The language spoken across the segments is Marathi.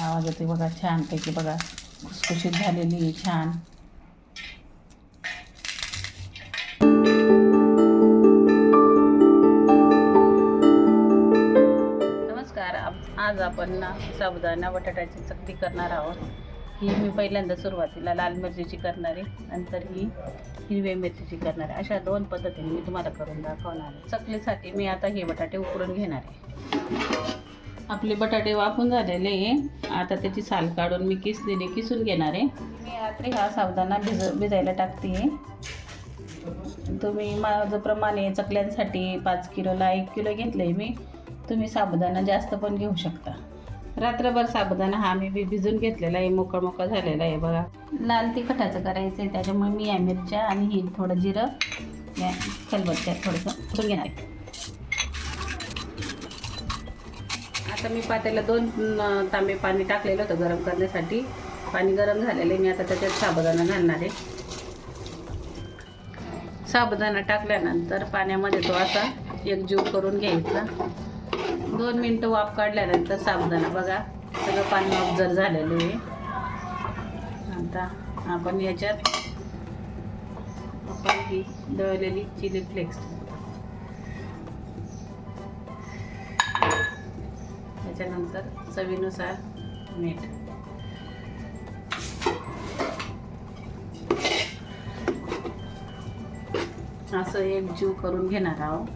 कसा आवाज येते बघा छानपैकी बघा. खुसखुशीत झालेली आहे छान. नमस्कार आप- आज आपण ना साबुदाणा बटाट्याची चकली करणार आहोत. ही मी पहिल्यांदा सुरुवातीला लाल मिरचीची करणार आहे. नंतर ही हिरव्या मिरचीची करणार आहे. अशा दोन पद्धतीने मी तुम्हाला करून दाखवणार आहे. चकलीसाठी मी आता हे बटाटे उकडून घेणार आहे. आपले बटाटे वाफून झालेले आहे. आता त्याची साल काढून मी किसलेले किसून घेणार आहे. मी रात्री हा सावधाना भिज भिजायला टाकते तुम्ही माझं प्रमाणे चकल्यांसाठी पाच किलोला एक किलो घेतलं आहे मी. तुम्ही साबुदाणा जास्त पण घेऊ शकता. रात्रभर साबुदाणा हा मी बी भिजून घेतलेला आहे मोकळा मोकळा झालेला आहे बघा. लाल तिखटाचं करायचं आहे त्याच्यामुळे मी या मिरच्या आणि ही थोडं जिरं या खलबत्त्यात थोडंसं घेणार आहे. आता मी पात्याला दोन तांबे पाणी टाकलेलं होतं गरम करण्यासाठी. पाणी गरम झालेलं आहे. मी आता त्याच्यात साबुदाणा घालणार आहे. साबुदाणा टाकल्यानंतर पाण्यामध्ये तो असा एकजीव करून घ्यायचा. दोन मिनटं वाफ काढल्यानंतर साबुदाणा बघा. सगळं पाणी ऑब्झर्व झालेलं आहे. आता आपण याच्यात आपण ही दळलेली चिली फ्लेक्स त्याच्यानंतर चवीनुसार मीठ. असं एक जीव करून घेणार आहोत.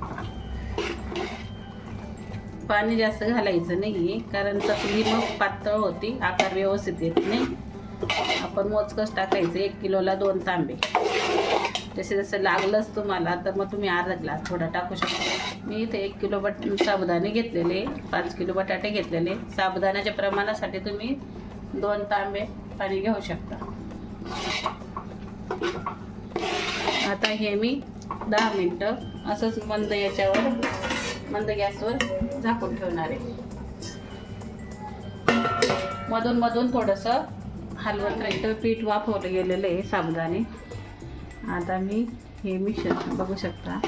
पाणी जास्त घालायचं नाही कारण चकली मग पातळ होती आकार व्यवस्थित येत नाही. आपण मोजकच टाकायचं एक किलोला दोन तांबे. जसे जसं लागलंच तुम्हाला तर मग तुम्ही अर्धा ग्लास थोडा टाकू शकता. मी इथे एक किलो बट साबुदाणे घेतलेले पाच किलो बटाटे घेतलेले. साबुदाण्याच्या प्रमाणासाठी तुम्ही दोन तांबे पाणी घेऊ शकता. आता हे मी दहा मिनटं असंच मंद याच्यावर मंद गॅसवर झाकून ठेवणार आहे. मधून मधून थोडंसं हलवत राहायचं पीठ वाफवलं गेलेलं आहे साबुदाणे. आता मी हे मिश्रण बघू शकता.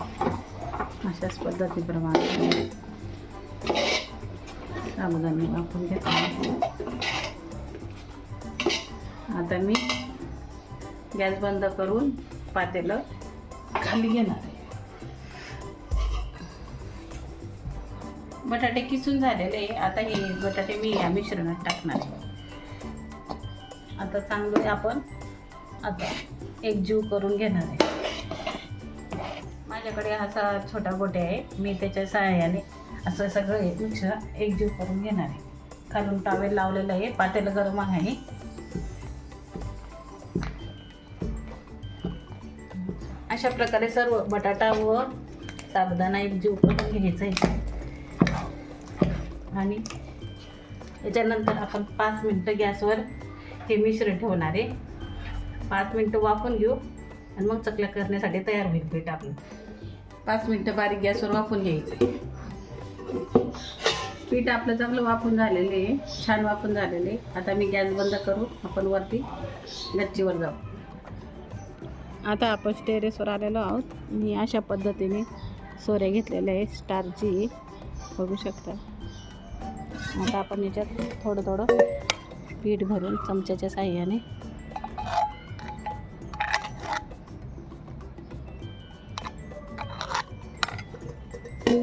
अशाच पद्धतीप्रमाणे. साबुदाणे वापरून घेतो आता मी गॅस बंद करून पातेलं खाली घेणार आहे. बटाटे किसून झालेले आता हे बटाटे मी या मिश्रणात टाकणार आहे. आता चांगलं आपण आता एक जीव करून घेणार आहे. माझ्याकडे असा छोटा गोटे आहे. मी त्याच्या सहाय्याने असं सगळं हे मिक्सर एक जीव करून घेणार आहे. खालून टावेल लावलेलं आहे पातेलं गरम आहे अशा प्रकारे सर्व बटाटा व साबुदाणा एक जीव करून घ्यायचा आहे. आणि याच्यानंतर आपण पाच मिनटं गॅसवर हे मिश्रण ठेवणार आहे. पाच मिनटं वाफून घेऊ आणि मग चकल्या करण्यासाठी तयार होईल पीठ आपलं. पाच मिनटं बारीक गॅसवर वाफून घ्यायचं. पीठ आपलं चांगलं वाफून झालेलं आहे. छान वाफून झालेलं आहे. आता मी गॅस बंद करू. आपण वरती गच्चीवर जाऊ. आता आपण टेरेसवर आलेलो आहोत. मी अशा पद्धतीने सोऱ्या घेतलेल्या आहे स्टारची. बघू शकता. आता आपण याच्यात थोडं थोडं पीठ भरून चमच्याच्या साह्याने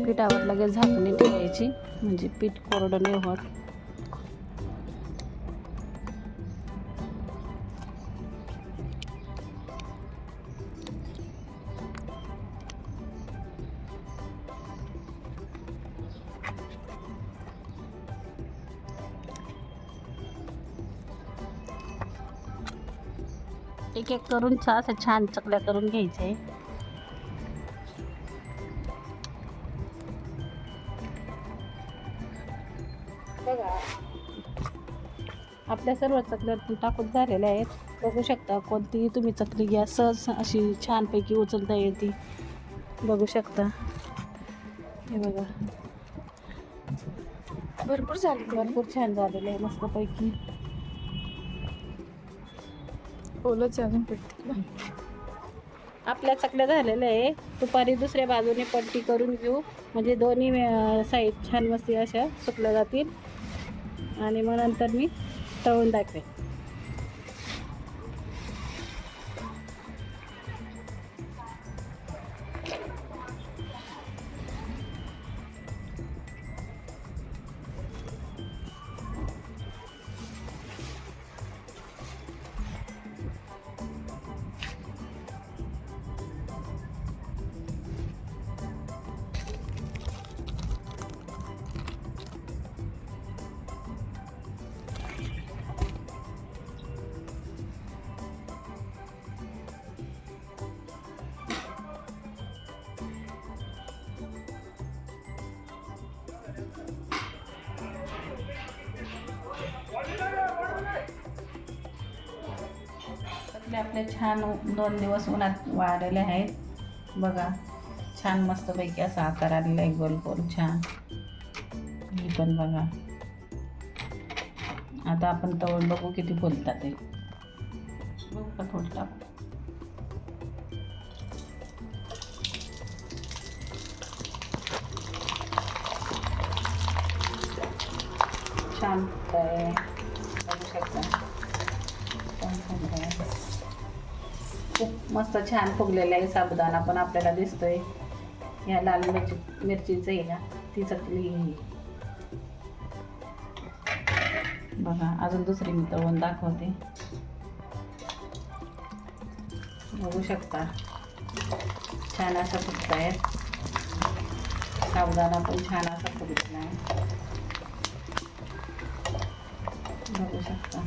पिठावर लगेच झाकणी ठेवायची म्हणजे पीठ कोरडं नाही होत. एक एक करून छा असं छान चकल्या करून घ्यायचे. आहे बघा. आपल्या सर्व चकल्या टाकून झालेल्या आहेत. बघू शकता कोणतीही तुम्ही चकली घ्या. सहज अशी छानपैकी उचलता येते. बघू शकता. हे बघा. भरपूर झाली भरपूर छान झालेलं आहे मस्तपैकी. ओलंच अजून पेटते आपल्या चकल्या झालेल्या आहे. दुपारी दुसऱ्या बाजूने पट्टी करून घेऊ. म्हणजे दोन्ही साईड छान मस्ती अशा सुकल्या जातील. आणि मग नंतर मी तळून दाखवेन सगळे आपले छान दोन दिवस उन्हात वाढलेले आहेत. बघा छान मस्तपैकी असा आकार आलेला आहे गोल गोल छान. ही पण बघा. आता आपण तवळ बघू किती फुलतात ते. बघू का थोडं छान बघू शकता. छान खूप मस्त छान फुगलेला आहे साबुदाणा पण आपल्याला दिसतोय. या लाल मिरची मिरचीचं आहे ना ती चकली आहे. बघा अजून दुसरी मी तळून दाखवते. बघू शकता. छान असा फुगत आहे साबुदाणा पण छान असा फुगलेला आहे बघू शकता.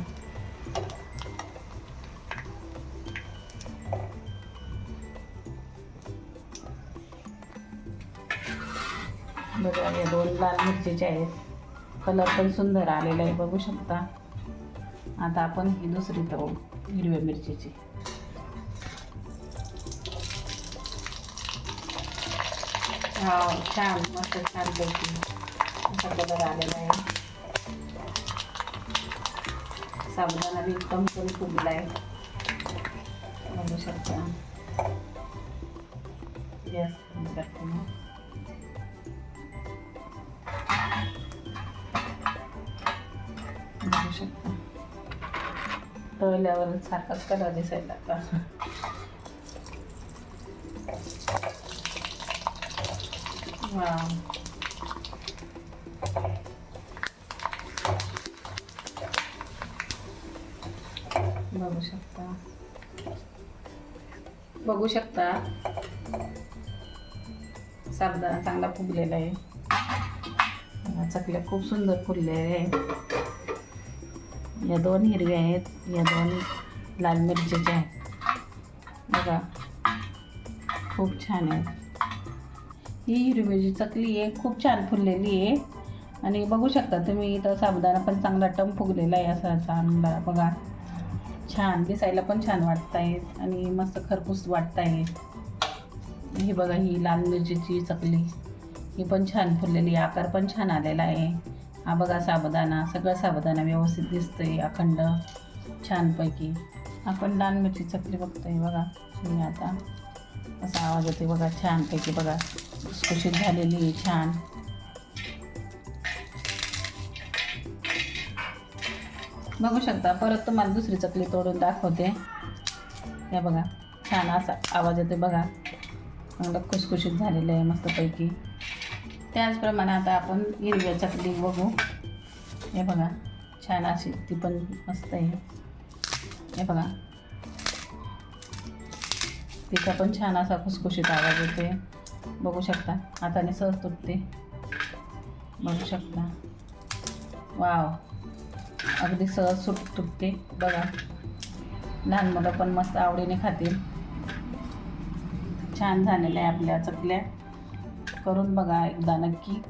बघा या दोन लाल मिरचीचे आहेत. कलर पण सुंदर आलेला आहे बघू शकता. आता आपण ही दुसरी तळू हिरव्या मिरचीची. हा छान मस्त छान पैकी. असा कलर आलेला आहे. साबुदाणा बी एकदम पण फुगला आहे बघू शकता. गॅस कमी करते शकता तळल्यावर सारखाच कलर दिसायला लागला. बघू शकता. बघू शकता. साबदाणा चांगला फुगलेला आहे. चकल्या खूप सुंदर फुललेल्या आहेत या दोन हिरव्या आहेत या दोन लाल मिरचीच्या आहेत. बघा खूप छान आहे ही हिरव्याची चकली आहे खूप छान फुललेली आहे. आणि बघू शकता तुम्ही इथं साबुदाणा पण चांगला टम फुगलेला आहे असा चांगला बघा छान दिसायला पण छान वाटत आहेत आणि मस्त खरपूस वाटत आहे हे बघा ही लाल मिरचीची चकली. ही पण छान फुललेली आहे आकार पण छान आलेला आहे. हा बघा साबुदाणा सगळं साबुदाणा व्यवस्थित दिसतंय अखंड छानपैकी. आपण लाल मिरची चकली बघतोय बघा ही आता. असा आवाज येते बघा छानपैकी बघा. खुशखुशीत झालेली आहे छान. बघू शकता परत तुम्हाला दुसरी चकली तोडून दाखवते. या बघा छान असा आवाज येते बघा. चांगलं खुसखुशीत झालेलं आहे मस्तपैकी. त्याचप्रमाणे आता आपण हिरव्या चकली बघू. हे बघा छान अशी ती पण मस्त आहे. हे बघा. तिचा पण छान असा खुसखुशीत आवाज येते बघू शकता. हाताने सहज तुटते. बघू शकता. वाव. अगदी सहज सुट तुटते. बघा. लहान मुलं पण मस्त आवडीने खातील. छान झालेल्या आहे आपल्या चकल्या. करून बघा एकदा. नक्की